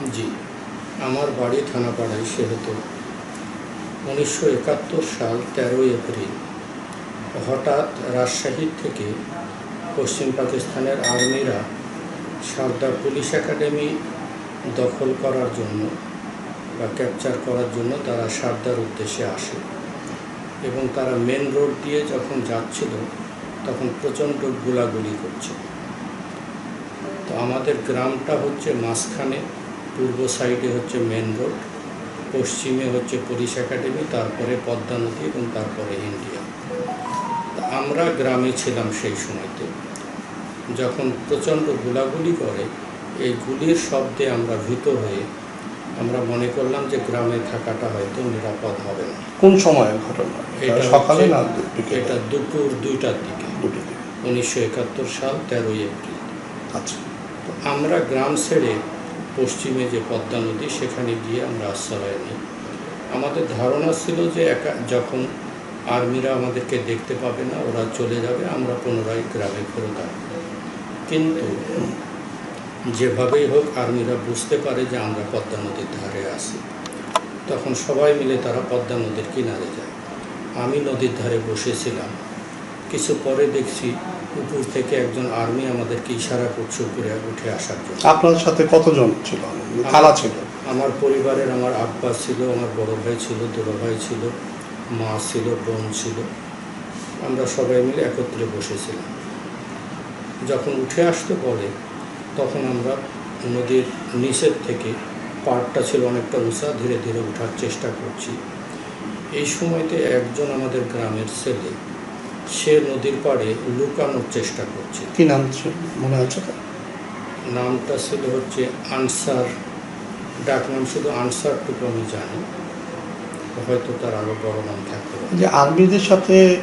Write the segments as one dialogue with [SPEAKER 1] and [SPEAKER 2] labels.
[SPEAKER 1] জি। আমার বাড়ি থানাপাড়ায় সেহেতু। উনিশশো একাত্তর সাল তেরোই এপ্রিল। হঠাৎ রাজশাহী থেকে পশ্চিম পাকিস্তানের আর্মিরা সারদা পুলিশ একাডেমি দখল করার জন্য বা ক্যাপচার করার জন্য তারা সারদার উদ্দেশ্যে আসে এবং তারা মেন রোড দিয়ে যখন যাচ্ছিল তখন প্রচণ্ড গোলাগুলি করছে। তো আমাদের গ্রামটা হচ্ছে মাঝখানে পূর্ব সাইডে হচ্ছে মেন রোড পশ্চিমে হচ্ছে পুলিশ একাডেমি তারপরে পদ্মা নদী এবং তারপরে ইন্ডিয়া। তা আমরা গ্রামে ছিলাম সেই সময়তে। যখন প্রচণ্ড গোলাগুলি করে এই গুলির শব্দে আমরা ভীত হয়ে আমরা মনে করলাম যে গ্রামে থাকাটা হয়তো নিরাপদ হবে না।
[SPEAKER 2] কোন সময়ের ঘটনা?
[SPEAKER 1] এটা
[SPEAKER 2] সকালে না?
[SPEAKER 1] এটা দুপুর দুইটার দিকে। উনিশশো একাত্তর সাল তেরোই এপ্রিল।
[SPEAKER 2] আচ্ছা।
[SPEAKER 1] তো আমরা গ্রাম ছেড়ে পশ্চিমে যে পদ্মা নদী, সেখানে গিয়ে আমরা আশ্রয় নিই। আমাদের ধারণা ছিল যে একা যখন আর্মিরা আমাদেরকে দেখতে পাবে না, ওরা চলে যাবে, আমরা পুনরায় গ্রামে ফেরত আসব। কিন্তু যেভাবেই হোক, আর্মিরা বুঝতে পারে যে আমরা পদ্মা নদীর ধারে আছি। তখন সবাই মিলে তারা পদ্মা নদীর কিনারে যায়। আমি নদীর ধারে বসেছিলাম। কিছু পরে দেখছি উপর থেকে একজন আর্মি আমাদেরকে ইশারা করছে উপরে উঠে আসার জন্য।
[SPEAKER 2] আপনার সাথে কতজন ছিল? কারা ছিল?
[SPEAKER 1] আমার পরিবারের আমার আব্বা ছিল আমার বড় ভাই ছিল দুটো ভাই ছিল মা ছিল বোন ছিল। আমরা সবাই মিলে একত্রে বসেছিলাম। যখন উঠে আসতে বলে তখন আমরা নদীর নিচের থেকে পাড়টা ছিল অনেকটা উঁচা ধীরে ধীরে ওঠার চেষ্টা করছি। এই সময়তে একজন আমাদের গ্রামের ছেলে সে নদীর পাড়ে লুকানোর চেষ্টা করছে।
[SPEAKER 2] কি নাম ছিল? মনে আছে তো?
[SPEAKER 1] নামটা ছিল হচ্ছে আনসার ডাক নাম শুধু আনসারটুকু আমি জানি। হয়তো তার আরও বড় নাম থাকতে পারে।
[SPEAKER 2] যে আর্মিদের সাথে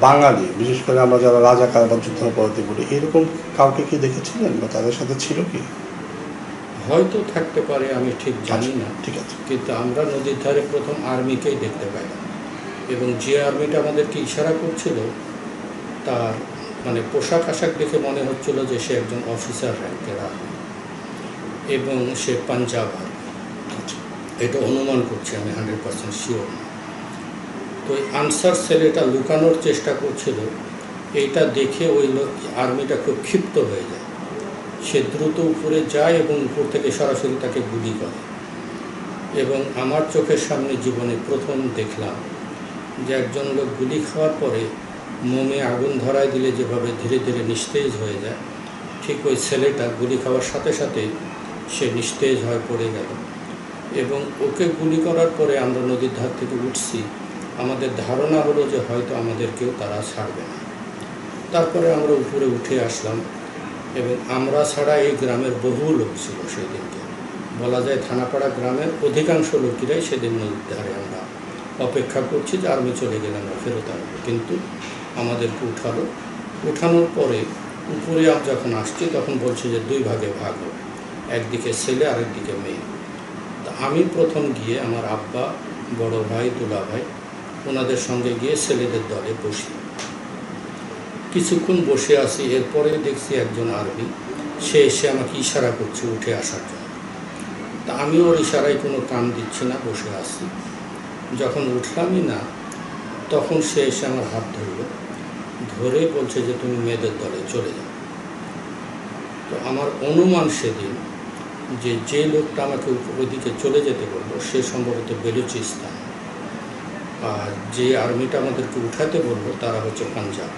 [SPEAKER 2] বাঙালি বিশেষ করে আমরা যারা রাজাকার বা যুদ্ধাপরাধী বলি এরকম কাউকে কি দেখেছিলেন বা তাদের সাথে ছিল কি?
[SPEAKER 1] হয়তো থাকতে পারে আমি ঠিক জানি না।
[SPEAKER 2] ঠিক আছে।
[SPEAKER 1] কিন্তু আমরা নদীর ধারে প্রথম আর্মিকেই দেখতে পাইলাম এবং যে আর্মিটা আমাদেরকে ইশারা করছিল, তার মানে পোশাক আশাক দেখে মনে হচ্ছিল যে সে একজন অফিসার র্যাঙ্কের আর্মি এবং সে পাঞ্জাব এটা অনুমান করছি আমি হান্ড্রেড পার্সেন্ট শিওর তো ওই আনসার ছেলেটা লুকানোর চেষ্টা করছিল, এইটা দেখে ওই আর্মিটা খুব ক্ষিপ্ত হয়ে যায়। সে দ্রুত উপরে যায় এবং উপর থেকে সরাসরি তাকে গুলি করে। এবং আমার চোখের সামনে জীবনে প্রথম দেখলাম যে একজন লোক গুলি খাওয়ার পরে মোমে আগুন ধরায় দিলে যেভাবে ধীরে ধীরে নিস্তেজ হয়ে যায়, ঠিক ওই ছেলেটা গুলি খাওয়ার সাথে সাথে সে নিস্তেজ হয়ে পড়ে গেল। এবং ওকে গুলি করার পরে আমরা নদীর ধার থেকে উঠছি। আমাদের ধারণা হলো যে হয়তো আমাদেরকেও তারা ছাড়বে না। তারপরে আমরা উপরে উঠে আসলাম এবং আমরা ছাড়া এই গ্রামের বহু লোক ছিল সেই দিনকে বলা যায় থানাপাড়া গ্রামের অধিকাংশ লোকেরাই সেদিন নদীর ধারে আমরা অপেক্ষা করছি যে আর্মি চলে গেলে না ফেরত আসব কিন্তু আমাদেরকে উঠালো। উঠানোর পরে উপরে আম যখন আসছি, তখন বলছে যে দুই ভাগে ভাগ হবে। একদিকে ছেলে, আরেকদিকে মেয়ে। তা আমি প্রথম গিয়ে আমার আব্বা, বড় ভাই, দুলা ভাই, ওনাদের সঙ্গে গিয়ে ছেলেদের দলে বসি। কিছুক্ষণ বসে আছি, এরপরে দেখছি একজন আরবি সে এসে আমাকে ইশারা করছে উঠে আসার জন্য। তা আমি ওর ইশারায় কোনো কান দিচ্ছি না, বসে আছি। যখন উঠলামই না, তখন সে এসে আমার হাত ধরলো, ধরে বলছে যে তুমি মেয়েদের দলে চলে যাও। তো আমার অনুমান সেদিন যে যে লোকটা আমাকে ওইদিকে চলে যেতে বলল, সে সম্ভবত বেলুচিস্তান। আর যে আর্মিটা আমাদেরকে উঠাতে বলল, তারা হচ্ছে পাঞ্জাব।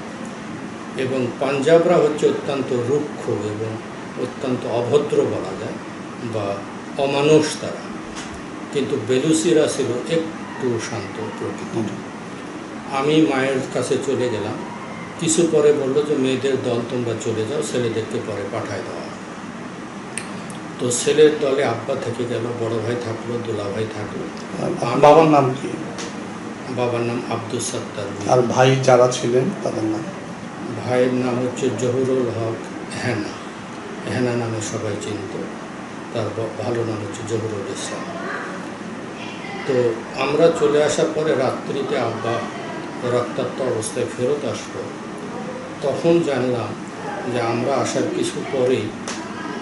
[SPEAKER 1] এবং পাঞ্জাবরা হচ্ছে অত্যন্ত রুক্ষ এবং অত্যন্ত অভদ্র বলা যায়, বা অমানুষ তারা। কিন্তু বেলুসিরা ছিল একটু শান্ত প্রকৃতির। আমি মায়ের কাছে চলে গেলাম। কিছু পরে বলল যে মেয়েদের দল তোমরা চলে যাও ছেলেদেরকে পরে পাঠায় দেওয়া তো ছেলের দলে আব্বা থেকে গেল বড় ভাই থাকল দুলা ভাই থাকল।
[SPEAKER 2] বাবার নাম কি?
[SPEAKER 1] বাবার নাম আব্দুল সত্তার
[SPEAKER 2] আর ভাই যারা ছিলেন তাদের নাম?
[SPEAKER 1] ভাইয়ের নাম হচ্ছে জহুরুল হক হেনা। হেনা নামে সবাই চিনত। তার ভালো নাম হচ্ছে জহুরুল ইসলাম। তো আমরা চলে আসার পরে রাত্রিতে আব্বা রক্তাক্ত অবস্থায় ফেরত আসলো। তখন জানলাম যে আমরা আসার কিছু পরেই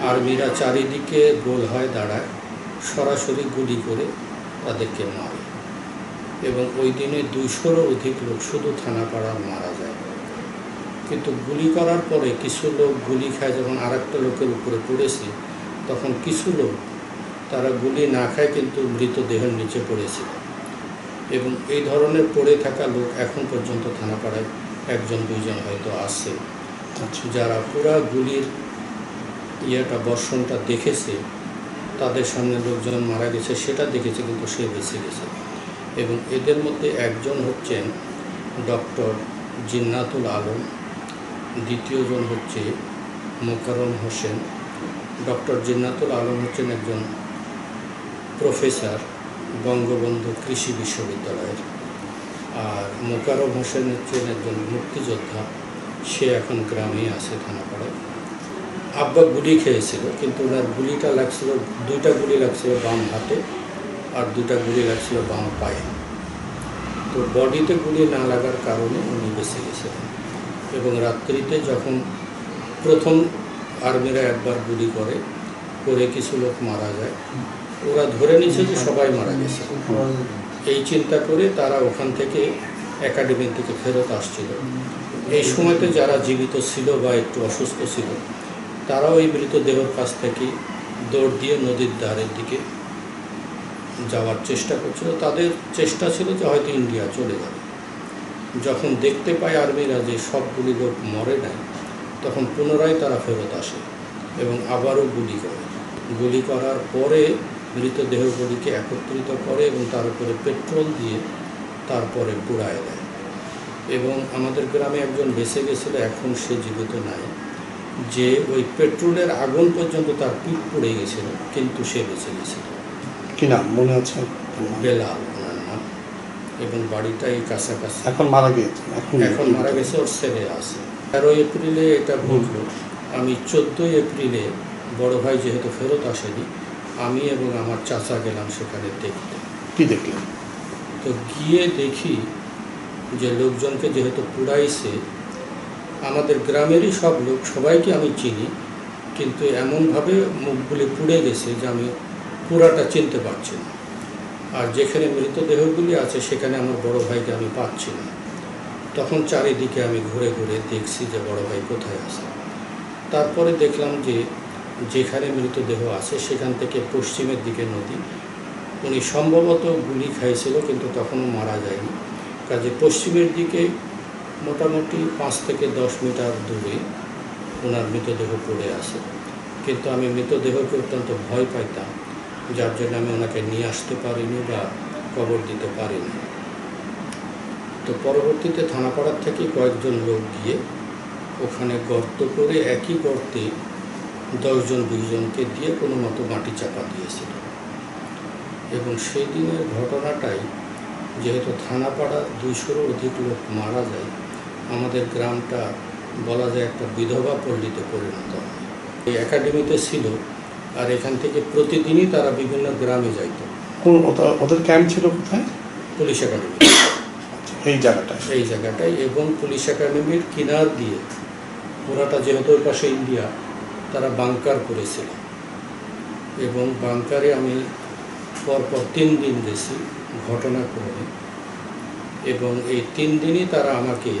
[SPEAKER 1] আর্মিরা চারিদিকে গোল হয় দাঁড়ায়, সরাসরি গুলি করে তাদেরকে মারে এবং ওই দিনে দুইশোরও অধিক লোক শুধু থানাপাড়ার মারা যায়। কিন্তু গুলি করার পরে কিছু লোক গুলি খায় যখন আর একটা লোকের উপরে পড়েছে, তখন কিছু লোক তারা গুলি না খায় কিন্তু মৃতদেহের নিচে পড়েছিল। এবং এই ধরনের পড়ে থাকা লোক এখন পর্যন্ত থানাপাড়ায় একজন দুইজন হয়তো আছে।
[SPEAKER 2] আচ্ছা।
[SPEAKER 1] যারা পুরা গুলির ইয়েটা বর্ষণটা দেখেছে তাদের সামনে লোকজন মারা গেছে সেটা দেখেছে কিন্তু সে বেঁচে গেছে। এবং এদের মধ্যে একজন হচ্ছেন ডক্টর জিন্নাতুল আলম দ্বিতীয়জন হচ্ছে মোকারম হোসেন। ডক্টর জিন্নাতুল আলম হচ্ছেন একজন প্রফেসর বঙ্গবন্ধু কৃষি বিশ্ববিদ্যালয়ের। আর মোকারম হোসেন হচ্ছেন একজন মুক্তিযোদ্ধা, সে এখন গ্রামে আছে থানাপাড়ায়। আব্বা গুলি খেয়েছিল, কিন্তু ওনার গুলিটা লাগছিল, দুইটা গুলি লাগছিল বাম হাতে আর দুটা গুলি লাগছিল বাম পায়ে। তো বডিতে গুলি না লাগার কারণে উনি বেঁচে গেছিলেন। এবং রাত্রিতে যখন প্রথম আর্মিরা একবার গুলি করে করে কিছু লোক মারা যায়। ওরা ধরে নিয়েছে যে সবাই মারা গেছে। এই চিন্তা করে তারা ওখান থেকে একাডেমি থেকে ফেরত আসছিল। এই সময়তে যারা জীবিত ছিল বা একটু অসুস্থ ছিল, তারাও এই মৃতদেহের কাছ থেকে দৌড় দিয়ে নদীর ধারের দিকে যাওয়ার চেষ্টা করছিল। তাদের চেষ্টা ছিল যে হয়তো ইন্ডিয়া চলে যাবে। যখন দেখতে পায় আর্মিরা যে সবগুলি লোক মরে নাই, তখন পুনরায় তারা ফেরত আসে এবং আবারও গুলি করে। গুলি করার পরে মৃতদেহগুলিকে একত্রিত করে এবং তার উপরে পেট্রোল দিয়ে তারপরে পুড়ায় দেয়। এবং আমাদের গ্রামে একজন বেঁচে গেছিল এখন সে জীবিত নাই। যে ওই পেট্রোলের আগুন পর্যন্ত তার পিঠ পড়ে গেছিল কিন্তু সে বেঁচে গেছিল।
[SPEAKER 2] কি নাম? মনে আছে?
[SPEAKER 1] বেলাল ওনার নাম। এবং বাড়িটা এই কাছাকাছি।
[SPEAKER 2] এখন মারা গিয়েছে এখন
[SPEAKER 1] এখন মারা গেছে ওর ছেলে আছে। তেরোই এপ্রিলে এটা ঘটলো। আমি চোদ্দোই এপ্রিলে বড় ভাই যেহেতু ফেরত আসেনি আমি এবং আমার চাচা গেলাম সেখানে দেখতে।
[SPEAKER 2] কি দেখলেন?
[SPEAKER 1] তো গিয়ে দেখি যে লোকজনকে যেহেতু পুড়াইছে আমাদের গ্রামেরই সব লোক সবাইকে আমি চিনি কিন্তু এমনভাবে মুখগুলি পুড়ে গেছে যে আমি পুরাটা চিনতে পারছি না। আর যেখানে মৃতদেহগুলি আছে সেখানে আমার বড় ভাইকে আমি পাচ্ছি না। তখন চারিদিকে আমি ঘুরে ঘুরে দেখছি যে বড় ভাই কোথায় আছে। তারপরে দেখলাম যে যেখানে মৃতদেহ আছে, সেখান থেকে পশ্চিমের দিকে নদী। উনি সম্ভবত গুলি খাইছিল, কিন্তু তখনও মারা যায়নি। কাজে পশ্চিমের দিকে মোটামুটি পাঁচ থেকে দশ মিটার দূরে ওনার মৃতদেহ পড়ে আছে। কিন্তু আমি মৃতদেহকে অত্যন্ত ভয় পাইতাম, যার জন্য আমি ওনাকে নিয়ে আসতে পারিনি বা কবর দিতে পারিনি। তো পরবর্তীতে থানাপাড়ার থেকে কয়েকজন লোক গিয়ে ওখানে গর্ত করে একই গর্তে দশজন বিশজনকে দিয়ে কোনো মতো মাটি চাপা দিয়েছিল। এবং সেই দিনের ঘটনাটাই যেহেতু থানাপাড়া দুইশোরও অধিক লোক মারা যায় আমাদের গ্রামটা বলা যায় একটা বিধবা পল্লীতে পরিণত হয়। এই একাডেমিতে ছিল আর এখান থেকে প্রতিদিনই তারা বিভিন্ন গ্রামে যাইত।
[SPEAKER 2] কোন ওদের ক্যাম্প ছিল কোথায়?
[SPEAKER 1] Police academy.
[SPEAKER 2] এই জায়গাটায়।
[SPEAKER 1] এই জায়গাটায় এবং পুলিশ একাডেমির কিনার দিয়ে পুরাটা যেহেতু ওই পাশে ইন্ডিয়া তারা বাংকার করেছিল। এবং বাংকারে আমি পরপর তিন দিন গেছি ঘটনা করে। এবং এই তিন দিনই তারা আমাকে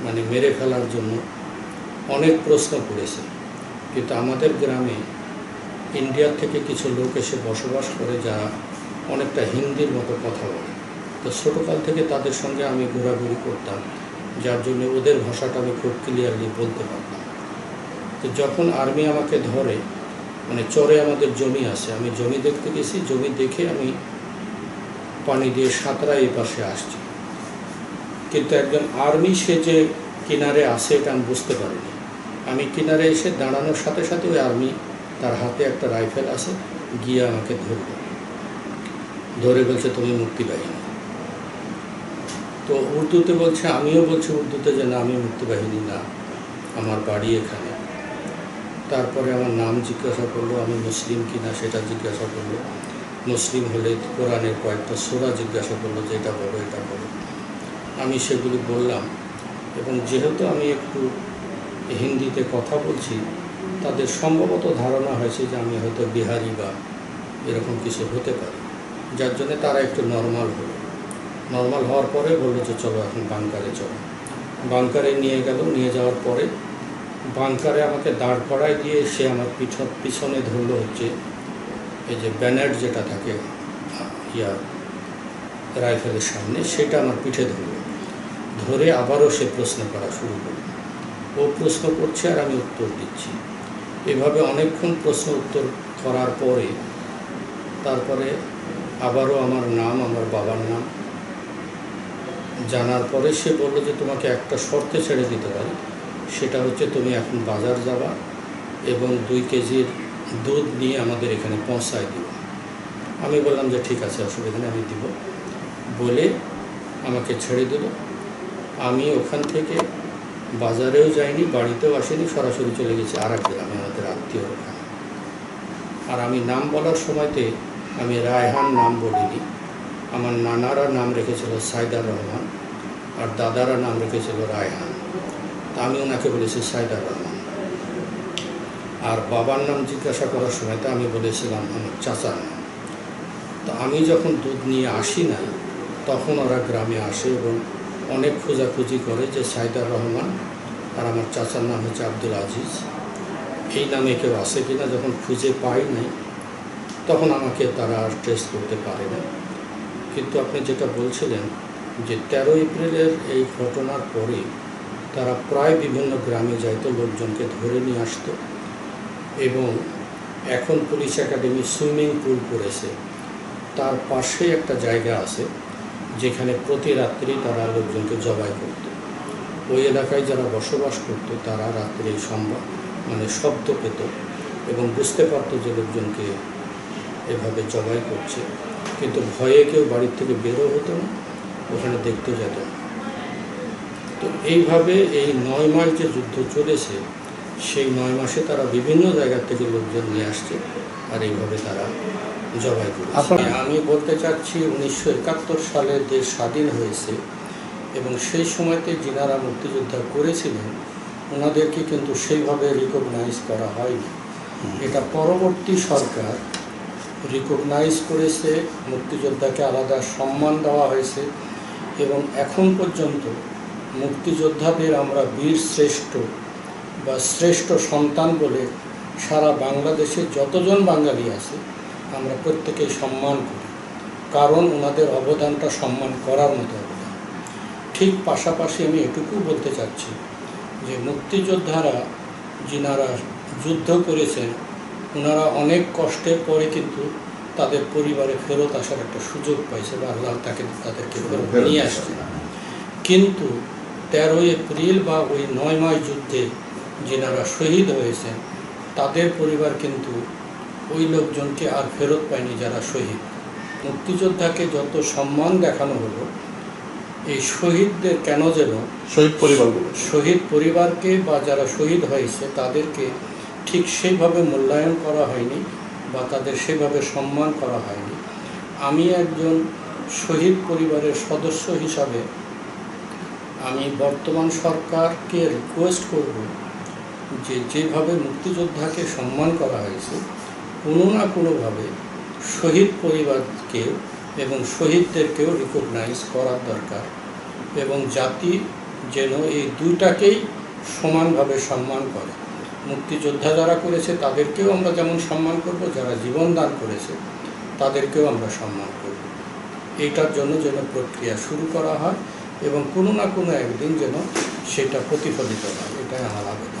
[SPEAKER 1] মানে মেরে ফেলার জন্য অনেক প্রশ্ন করেছে। কিন্তু আমাদের গ্রামে ইন্ডিয়ার থেকে কিছু লোক এসে বসবাস করে যারা অনেকটা হিন্দির মতো কথা বলে। তো ছোটোকাল থেকে তাদের সঙ্গে আমি ঘোরাঘুরি করতাম, যার জন্য ওদের ভাষাটা আমি খুব ক্লিয়ারলি বলতে পারতাম। তো যখন আর্মি আমাকে ধরে মানে চরে আমাদের জমি আছে, আমি জমি দেখতে গেছি, জমি দেখে আমি পানি দিয়ে সাঁতরা এই পাশে আসছি। কিন্তু একজন আর্মি সে যে কিনারে আসে এটা আমি বুঝতে পারিনি। আমি কিনারে এসে দাঁড়ানোর সাথে সাথে ওই আর্মি তার হাতে একটা রাইফেল আছে, গিয়ে আমাকে ধরল। ধরে বলছে, তুমি মুক্তি বাহিনী। তো উর্দুতে বলছে, আমিও বলছি উর্দুতে যে না, আমি মুক্তিবাহিনী না, আমার বাড়ি এখানে। তারপরে আমার নাম জিজ্ঞাসা করল, আমি মুসলিম কি না সেটা জিজ্ঞাসা করল। মুসলিম হলে কোরআনের কয়েকটা সোরা জিজ্ঞাসা করল যে এটা বলো এটা বলো। আমি সেগুলি বললাম এবং যেহেতু আমি একটু হিন্দিতে কথা বলছি, তাদের সম্ভবত ধারণা হয়েছে যে আমি হয়তো বিহারি বা এরকম কিছু হতে পারি। যার জন্য তারা একটু নর্মাল হলো। নর্মাল হওয়ার পরে বলল যে চলো এখন বাংকারে চলো। বাংকারে নিয়ে গেল, নিয়ে যাওয়ার পরে বাংকারে আমাকে দাঁড় করায় দিয়ে সে আমার পিছ পিছনে ধরলো হচ্ছে এই যে ব্যানার যেটা থাকে, ইয়া, রাইফেলের সামনে, সেটা আমার পিঠে ধরলো। ধরে আবারও সে প্রশ্ন করা শুরু করল। ও প্রশ্ন করছে আর আমি উত্তর দিচ্ছি। এভাবে অনেকক্ষণ প্রশ্ন উত্তর করার পরে, তারপরে আবারও আমার নাম, আমার বাবার নাম জানার পরে সে বলল যে তোমাকে একটা শর্তে ছেড়ে দিতে পারি। সেটা হচ্ছে তুমি এখন বাজার যাবা এবং দুই কেজির দুধ নিয়ে আমাদের এখানে পৌঁছায় দিও আমি বললাম যে ঠিক আছে, অসুবিধা নেই, আমি দিব। বলে আমাকে ছেড়ে দিল। আমি ওখান থেকে বাজারেও যাইনি, বাড়িতেও আসিনি, সরাসরি চলে গেছি আর এক গ্রামে আমাদের আত্মীয় ওখানে। আর আমি নাম বলার সময়তে আমি রায়হান নাম বলিনি। আমার নানারা নাম রেখেছিল সাইদার রহমান, আর দাদারা নাম রেখেছিল রায়হান। আমি ওনাকে বলেছি সাইদার রহমান আর বাবার নাম জিজ্ঞাসা করার সময় তো আমি বলেছিলাম, আমার চাচার নাম তো আমি যখন দুধ নিয়ে আসি না, তখন ওরা গ্রামে আসে এবং অনেক খোঁজাখুঁজি করে যে সাইদার রহমান আর আমার চাচার নাম হচ্ছে আব্দুল আজিজ। এই নামে কেউ আসে কিনা যখন খুঁজে পাই নাই, তখন আমাকে তারা আর টেস্ট করতে পারে না। কিন্তু আপনি যেটা বলছিলেন যে তেরো এপ্রিলের এই ঘটনার পরে তারা প্রায় বিভিন্ন গ্রামে যাইতো, লোকজনকে ধরে নিয়ে আসতো এবং এখন পুলিশ একাডেমি সুইমিং পুল করেছে। তার পাশে একটা জায়গা আছে যেখানে প্রতি রাত্রি তারা লোকজনকে জবাই করত। ওই এলাকায় যারা বসবাস করত তারা রাত্রে সংবাদ মানে শব্দ পেত এবং বুঝতে পারতো যে লোকজনকে এভাবে জবাই করছে। কিন্তু ভয়ে কেউ বাড়ির থেকে বেরো হতো না, ওখানে দেখতে যেত না। তো এইভাবে এই নয় মাস যে যুদ্ধ চলেছে সেই নয় মাসে তারা বিভিন্ন জায়গা থেকে লোকজন নিয়ে আসছে আর এইভাবে তারা জবাই করেছে। আমি বলতে চাচ্ছি উনিশশো একাত্তর সালে দেশ স্বাধীন হয়েছে এবং সেই সময়তে যিনারা মুক্তিযোদ্ধা করেছিলেন ওনাদেরকে কিন্তু সেইভাবে রিকগনাইজ করা হয়নি। এটা পরবর্তী সরকার রিকগনাইজ করেছে মুক্তিযোদ্ধাকে আলাদা সম্মান দেওয়া হয়েছে এবং এখন পর্যন্ত মুক্তিযোদ্ধাদের আমরা বীর শ্রেষ্ঠ বা শ্রেষ্ঠ সন্তান বলে সারা বাংলাদেশে যতজন বাঙালি আছে আমরা প্রত্যেকেই সম্মান করি। কারণ ওনাদের অবদানটা সম্মান করার মতো অবদান। ঠিক পাশাপাশি আমি এটুকু বলতে চাচ্ছি যে মুক্তিযোদ্ধারা যিনারা যুদ্ধ করেছেন ওনারা অনেক কষ্টের পরে কিন্তু তাদের পরিবারে ফেরত আসার একটা সুযোগ পাইছে বা আল্লাহ তাকে তাদেরকে ফেরত নিয়ে আসছে। কিন্তু তেরোই এপ্রিল বা ওই নয় মাস যুদ্ধে যিনারা শহীদ হয়েছেন তাদের পরিবার কিন্তু ওই লোকজনকে আর ফেরত পায়নি যারা শহীদ। মুক্তিযোদ্ধাকে যত সম্মান দেখানো হলো এই শহীদদের কেন যেন
[SPEAKER 2] শহীদ পরিবারগুলো
[SPEAKER 1] শহীদ পরিবারকে বা যারা শহীদ হয়েছে তাদেরকে ঠিক সেইভাবে মূল্যায়ন করা হয়নি বা তাদের সেভাবে সম্মান করা হয়নি। আমি একজন শহীদ পরিবারের সদস্য হিসাবে আমি বর্তমান সরকারকে রিকোয়েস্ট করব যে যেভাবে মুক্তিযোদ্ধাকে সম্মান করা হয়েছে, কোনো না কোনোভাবে শহীদ পরিবারকে এবং শহীদদেরকেও রিকগনাইজ করার দরকার এবং জাতি যেন এই দুইটাকেই সমানভাবে সম্মান করে। মুক্তিযোদ্ধা যারা করেছে, তাদেরকেও আমরা যেমন সম্মান করব, যারা জীবন দান করেছে, তাদেরকেও আমরা সম্মান করব। এইটার জন্য যেন প্রক্রিয়া শুরু করা হয়। এবং কোনো না কোনো একদিন যেন সেটা প্রতিফলিত হয়। এটাই আমার আবেদন।